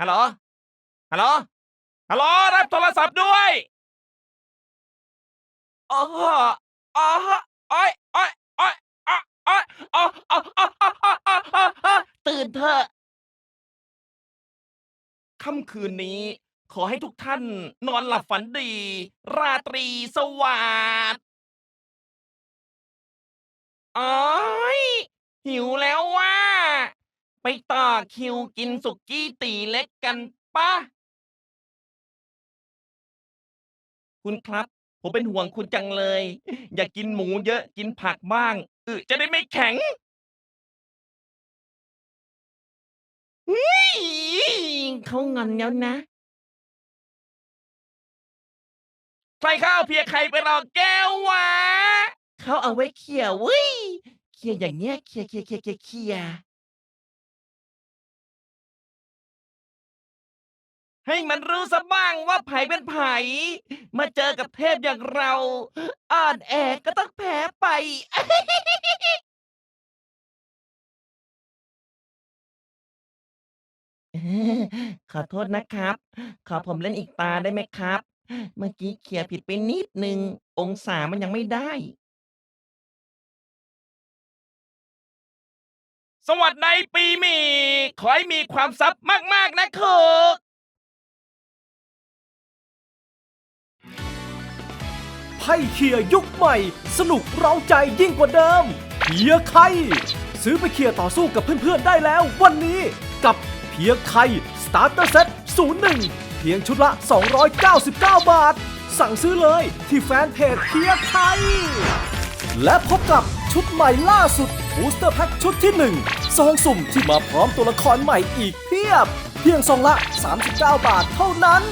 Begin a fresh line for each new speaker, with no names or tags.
ฮัลโหล ฮัลโหล ฮัลโหล รับโทรศัพท์ด้วยอ๋ออ๋ออ้ยอ้ยอ้ยอ๋ออ๋ออ๋ออ๋ออ๋ออ๋ออ๋ออ๋อตื่นเถอะ ค่ำคืนนี้ ขอให้ทุกท่านนอนหลับฝันดี ราตรีสวัสดิ์อ๋อยหิวแล้วว่า ไปต่อคิวกินสุกี้ตีเล็กกันปะคุณครับ ผมเป็นห่วงคุณจังเลย อย่ากกินหมูเยอะกินผักบ้างอึจะได้ไม่แข็งเขางอนแล้วนะ ใครข้าวเพียใครไปรอแก้ววะเขาเอาไว้เขี่ยเว้ยเขี่ยอย่างเงี้ยเขี่ยเขี่ยเขี่ยเขี่ย ให้มันรู้ซะบ้างว่าไผเป็นไผ มาเจอกับเทพอย่างเรา อ่อนแอก็ต้องแพ้ไป ขอโทษนะครับ ขอผมเล่นอีกตาได้ไหมครับ เมื่อกี้เขี่ยผิดไปนิดนึง องศามันยังไม่ได้ สวัสดีปีหมี ขอให้มีความซับมาก ๆ นะคุก
ไพ่เคียยุคใหม่ สนุกเร้าใจยิ่งกว่าเดิมเพียร์ไข่ซื้อไปเคียร์ต่อสู้กับเพื่อนๆได้แล้ววันนี้กับเพียร์ไข่สตาร์เตอร์เซ็ต01 เพียงชุดละ 299 บาท สั่งซื้อเลยที่แฟนเพจเพียร์ไข่และพบกับชุดใหม่ล่าสุดบูสเตอร์แพ็คชุดที่1ซองสุ่มที่มาพร้อมตัวละครใหม่อีกเพียบ เพียงซองละ 39 บาทเท่านั้น